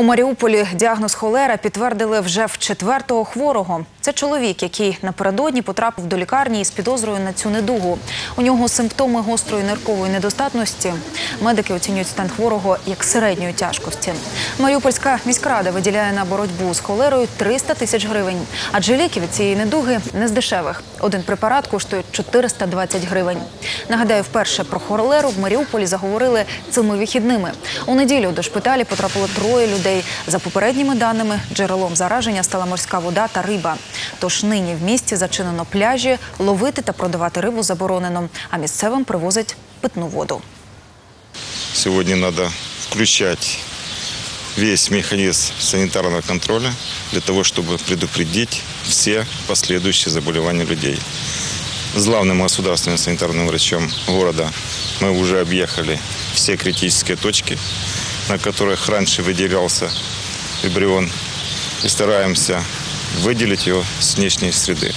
У Маріуполі діагноз холера підтвердили вже в четвертого хворого. Це чоловік, який напередодні потрапив до лікарні із підозрою на цю недугу. У нього симптоми гострої ниркової недостатності. Медики оцінюють стан хворого як середньої тяжкості. Маріупольська міськрада виділяє на боротьбу з холерою 300 тисяч гривень. Адже ліки від цієї недуги не з дешевих. Один препарат коштує 420 гривень. Нагадаю, вперше про холеру в Маріуполі заговорили цими вихідними. У неділю до шпиталі потрапило троє людей. За попередніми даними, джерелом зараження стала морська вода та риба. Тож нині в місті зачинено пляжі, ловити та продавати рибу заборонено, а місцевим привозять питну воду. Сегодня надо включать весь механизм санитарного контроля для того, чтобы предупредить все последующие заболевания людей. С главным государственным санитарным врачом города мы уже объехали все критические точки, на которых раньше выделялся вибрион, и стараемся выделить его с внешней среды.